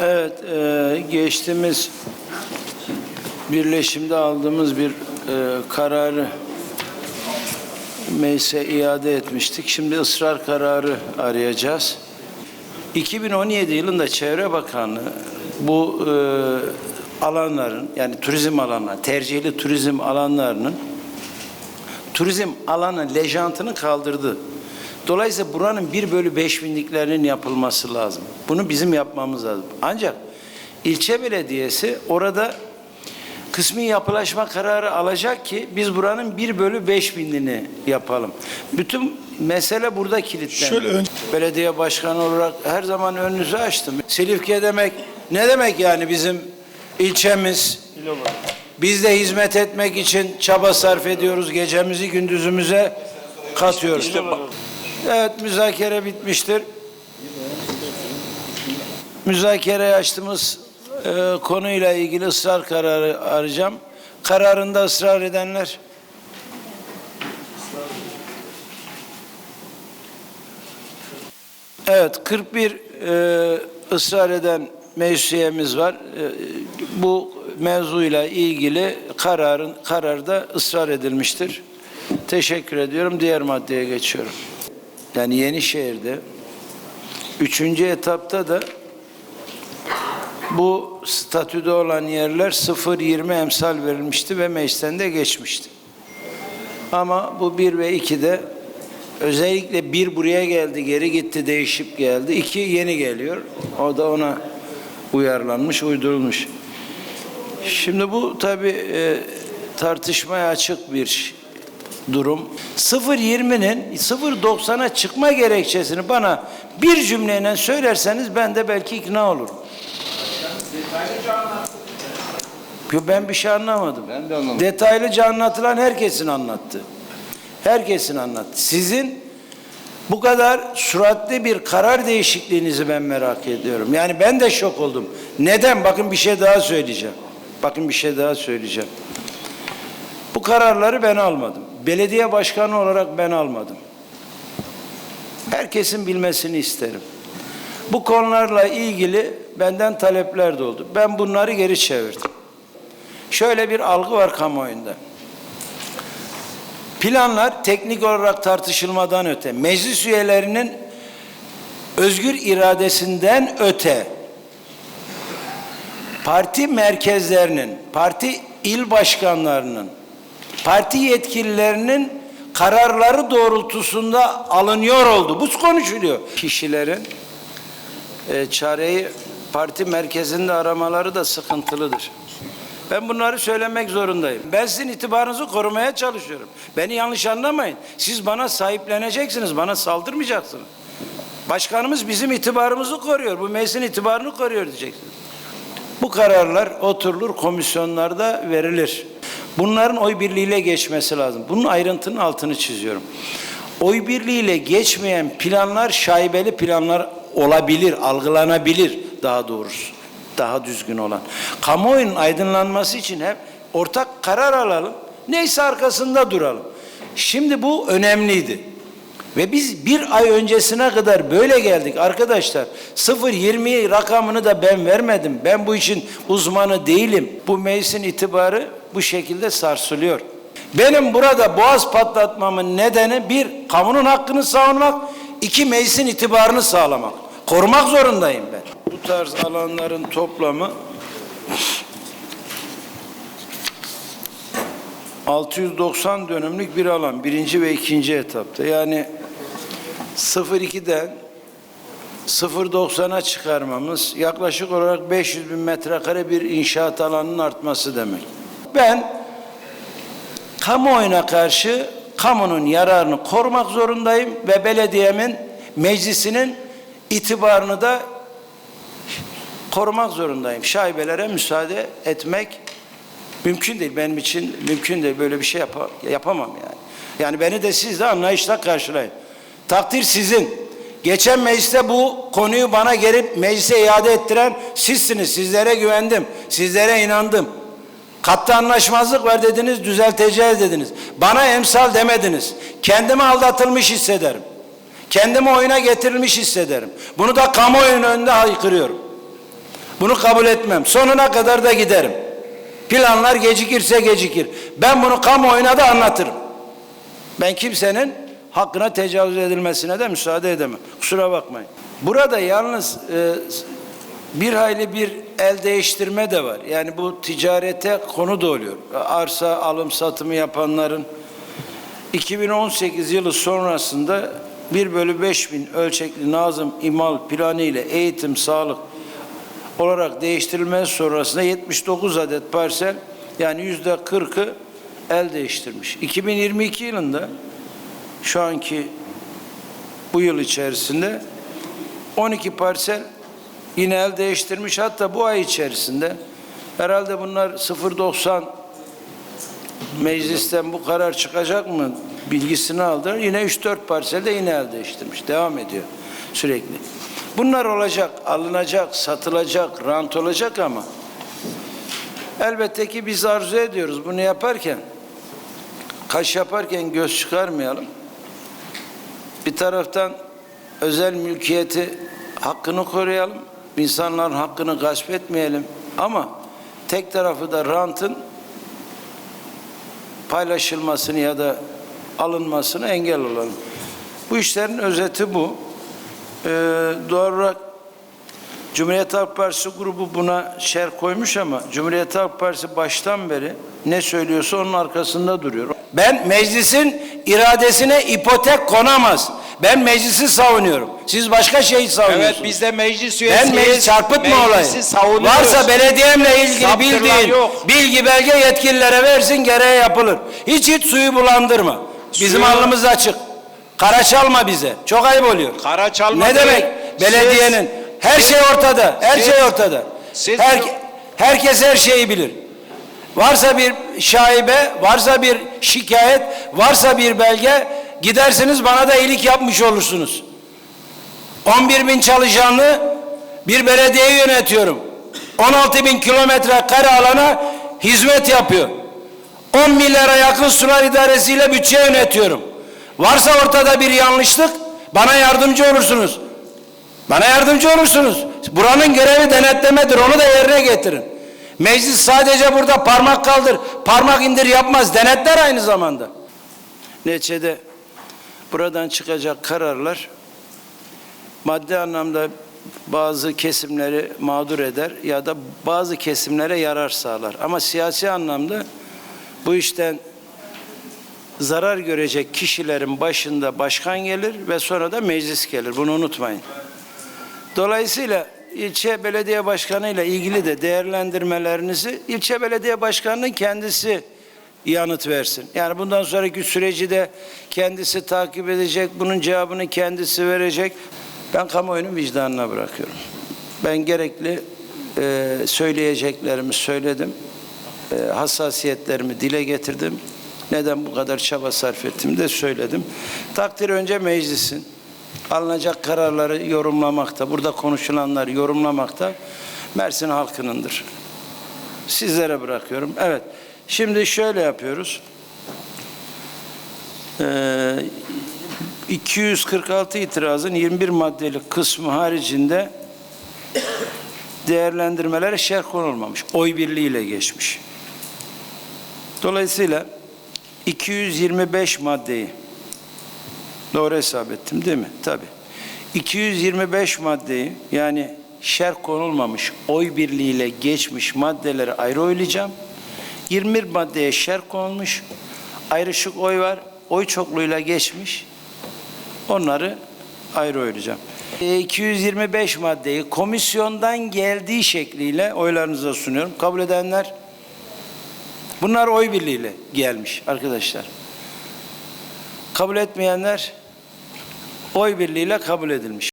Evet, e, geçtiğimiz birleşimde aldığımız bir e, kararı meclise iade etmiştik. Şimdi ısrar kararı arayacağız. 2017 yılında Çevre Bakanlığı bu e, alanların yani turizm alanları, tercihli turizm alanlarının turizm alanı lejantını kaldırdı. Dolayısıyla buranın 1 bölü 5 binliklerinin yapılması lazım. Bunu bizim yapmamız lazım. Ancak ilçe belediyesi orada kısmi yapılaşma kararı alacak ki biz buranın 1 bölü 5 binini yapalım. Bütün mesele burada kilitlendi. Şöyle ön- Belediye başkanı olarak her zaman önünüzü açtım. Silifke demek ne demek yani bizim ilçemiz? Biz de hizmet etmek için çaba sarf ediyoruz. Gecemizi gündüzümüze katıyoruz. Evet müzakere bitmiştir. Müzakereye açtığımız e, konuyla ilgili ısrar kararı arayacağım. Kararında ısrar edenler Evet 41 e, ısrar eden meclis üyemiz var. E, bu mevzuyla ilgili kararın kararda ısrar edilmiştir. Teşekkür ediyorum. Diğer maddeye geçiyorum. Yani Yenişehir'de üçüncü etapta da bu statüde olan yerler 0-20 emsal verilmişti ve meclisten de geçmişti. Ama bu 1 ve 2'de özellikle bir buraya geldi, geri gitti, değişip geldi. İki yeni geliyor. O da ona uyarlanmış, uydurulmuş. Şimdi bu tabi tartışmaya açık bir durum. 0.20'nin 0.90'a çıkma gerekçesini bana bir cümleyle söylerseniz ben de belki ikna olurum. Yo, Ben bir şey anlamadım. Ben de anlamadım. Detaylıca anlatılan herkesin anlattı. Herkesin anlattı. Sizin bu kadar suratlı bir karar değişikliğinizi ben merak ediyorum. Yani ben de şok oldum. Neden? Bakın bir şey daha söyleyeceğim. Bakın bir şey daha söyleyeceğim. Bu kararları ben almadım. Belediye başkanı olarak ben almadım. Herkesin bilmesini isterim. Bu konularla ilgili benden talepler de oldu. Ben bunları geri çevirdim. Şöyle bir algı var kamuoyunda. Planlar teknik olarak tartışılmadan öte, meclis üyelerinin özgür iradesinden öte, parti merkezlerinin, parti il başkanlarının, parti yetkililerinin kararları doğrultusunda alınıyor oldu. Bu konuşuluyor. Kişilerin e, çareyi parti merkezinde aramaları da sıkıntılıdır. Ben bunları söylemek zorundayım. Ben sizin itibarınızı korumaya çalışıyorum. Beni yanlış anlamayın. Siz bana sahipleneceksiniz, bana saldırmayacaksınız. Başkanımız bizim itibarımızı koruyor, bu meclisin itibarını koruyor diyeceksiniz. Bu kararlar oturulur, komisyonlarda verilir. Bunların oy birliğiyle geçmesi lazım. Bunun ayrıntının altını çiziyorum. Oy birliğiyle geçmeyen planlar şaibeli planlar olabilir, algılanabilir daha doğrusu. Daha düzgün olan. Kamuoyunun aydınlanması için hep ortak karar alalım. Neyse arkasında duralım. Şimdi bu önemliydi. Ve biz bir ay öncesine kadar böyle geldik arkadaşlar. 0.20 rakamını da ben vermedim. Ben bu işin uzmanı değilim. Bu meclisin itibarı bu şekilde sarsılıyor. Benim burada boğaz patlatmamın nedeni bir, kamunun hakkını savunmak, iki, meclisin itibarını sağlamak. Korumak zorundayım ben. Bu tarz alanların toplamı 690 dönümlük bir alan birinci ve ikinci etapta. Yani 0.2'den 0.90'a çıkarmamız yaklaşık olarak 500 bin metrekare bir inşaat alanının artması demek. Ben kamuoyuna karşı kamunun yararını korumak zorundayım ve belediyemin meclisinin itibarını da korumak zorundayım. Şaibelere müsaade etmek mümkün değil. Benim için mümkün değil. Böyle bir şey yapa- yapamam yani. Yani beni de siz de anlayışla karşılayın. Takdir sizin. Geçen mecliste bu konuyu bana gelip meclise iade ettiren sizsiniz. Sizlere güvendim. Sizlere inandım. Katta anlaşmazlık var dediniz, düzelteceğiz dediniz. Bana emsal demediniz. Kendimi aldatılmış hissederim. Kendimi oyuna getirilmiş hissederim. Bunu da kamuoyunun önünde haykırıyorum. Bunu kabul etmem. Sonuna kadar da giderim. Planlar gecikirse gecikir. Ben bunu kamuoyuna da anlatırım. Ben kimsenin hakkına tecavüz edilmesine de müsaade edemem. Kusura bakmayın. Burada yalnız e, bir hayli bir el değiştirme de var. Yani bu ticarete konu da oluyor. Arsa alım satımı yapanların 2018 yılı sonrasında 1 bölü 5 bin ölçekli Nazım İmal planı ile eğitim, sağlık olarak değiştirilmesi sonrasında 79 adet parsel yani yüzde 40'ı el değiştirmiş. 2022 yılında şu anki bu yıl içerisinde 12 parsel yine el değiştirmiş. Hatta bu ay içerisinde herhalde bunlar 0.90 meclisten bu karar çıkacak mı bilgisini aldılar. Yine 3-4 parselde yine el değiştirmiş. Devam ediyor sürekli. Bunlar olacak, alınacak, satılacak, rant olacak ama elbette ki biz arzu ediyoruz bunu yaparken kaş yaparken göz çıkarmayalım. Bir taraftan özel mülkiyeti hakkını koruyalım. İnsanların hakkını gasp etmeyelim. Ama tek tarafı da rantın paylaşılmasını ya da alınmasını engel olalım. Bu işlerin özeti bu. Ee, doğal olarak Cumhuriyet Halk Partisi grubu buna şer koymuş ama Cumhuriyet Halk Partisi baştan beri ne söylüyorsa onun arkasında duruyor. Ben meclisin iradesine ipotek konamaz. Ben meclisi savunuyorum. Siz başka şeyi savunuyorsunuz. Evet biz de meclis üyesiyiz. Ben meclis çarpıtma olayı. Savunuyoruz. Varsa belediyemle ilgili bildiğin yok. bilgi belge yetkililere versin gereği yapılır. Hiç hiç suyu bulandırma. Bizim Suyu- alnımız açık. Kara çalma bize. Çok ayıp oluyor. Kara çalma Ne demek? Belediyenin her siz- şey ortada. Her siz- şey ortada. siz- Her- herkes her şeyi bilir. Varsa bir şaibe, varsa bir şikayet, varsa bir belge gidersiniz bana da iyilik yapmış olursunuz. 11 bin çalışanlı bir belediyeyi yönetiyorum. 16 bin kilometre kare alana hizmet yapıyor. 10 milyara yakın sular idaresiyle bütçe yönetiyorum. Varsa ortada bir yanlışlık bana yardımcı olursunuz. Bana yardımcı olursunuz. Buranın görevi denetlemedir. Onu da yerine getirin. Meclis sadece burada parmak kaldır, parmak indir yapmaz. Denetler aynı zamanda. Neticede buradan çıkacak kararlar maddi anlamda bazı kesimleri mağdur eder ya da bazı kesimlere yarar sağlar. Ama siyasi anlamda bu işten zarar görecek kişilerin başında başkan gelir ve sonra da meclis gelir. Bunu unutmayın. Dolayısıyla ilçe belediye başkanı ile ilgili de değerlendirmelerinizi ilçe belediye başkanının kendisi yanıt versin. Yani bundan sonraki süreci de kendisi takip edecek, bunun cevabını kendisi verecek. Ben kamuoyunun vicdanına bırakıyorum. Ben gerekli e, söyleyeceklerimi söyledim. E, hassasiyetlerimi dile getirdim. Neden bu kadar çaba sarf ettim de söyledim. Takdir önce meclisin alınacak kararları yorumlamakta, burada konuşulanları yorumlamakta Mersin halkınındır. Sizlere bırakıyorum. Evet. Şimdi şöyle yapıyoruz. Ee, 246 itirazın 21 maddelik kısmı haricinde değerlendirmelere şerh konulmamış. Oy birliğiyle geçmiş. Dolayısıyla 225 maddeyi Doğru hesap ettim değil mi? Tabii. 225 maddeyi yani şerh konulmamış oy birliğiyle geçmiş maddeleri ayrı oylayacağım. 21 maddeye şerh konulmuş ayrışık oy var. Oy çokluğuyla geçmiş. Onları ayrı oylayacağım. E, 225 maddeyi komisyondan geldiği şekliyle oylarınıza sunuyorum. Kabul edenler bunlar oy birliğiyle gelmiş arkadaşlar. Kabul etmeyenler oy birliğiyle kabul edilmiş.